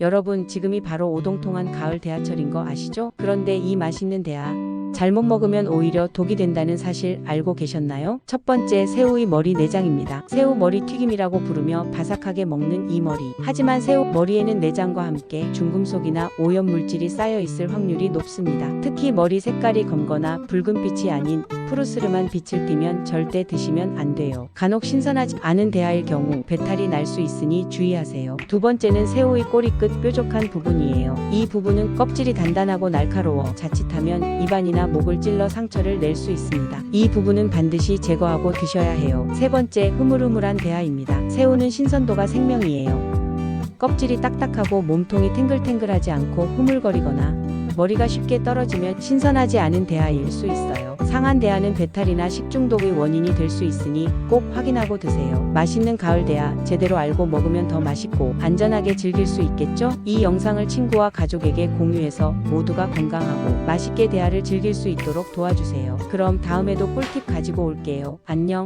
여러분 지금이 바로 오동통한 가을 대하철인 거 아시죠? 그런데 이 맛있는 대하 잘못 먹으면 오히려 독이 된다는 사실 알고 계셨나요? 첫 번째 새우의 머리 내장입니다. 새우 머리 튀김이라고 부르며 바삭하게 먹는 이 머리. 하지만 새우 머리에는 내장과 함께 중금속이나 오염 물질이 쌓여 있을 확률이 높습니다. 특히 머리 색깔이 검거나 붉은빛이 아닌 푸르스름한 빛을 띠면 절대 드시면 안 돼요. 간혹 신선하지 않은 대하일 경우 배탈이 날 수 있으니 주의하세요. 두 번째는 새우의 꼬리 끝 뾰족한 부분이에요. 이 부분은 껍질이 단단하고 날카로워 자칫하면 입안이나 목을 찔러 상처를 낼 수 있습니다. 이 부분은 반드시 제거하고 드셔야 해요. 세 번째 흐물흐물한 대하입니다. 새우는 신선도가 생명이에요. 껍질이 딱딱하고 몸통이 탱글탱글하지 않고 흐물거리거나 머리가 쉽게 떨어지면 신선하지 않은 대하일 수 있어요. 상한 대하는 배탈이나 식중독의 원인이 될 수 있으니 꼭 확인하고 드세요. 맛있는 가을 대하 제대로 알고 먹으면 더 맛있고 안전하게 즐길 수 있겠죠? 이 영상을 친구와 가족에게 공유해서 모두가 건강하고 맛있게 대하를 즐길 수 있도록 도와주세요. 그럼 다음에도 꿀팁 가지고 올게요. 안녕.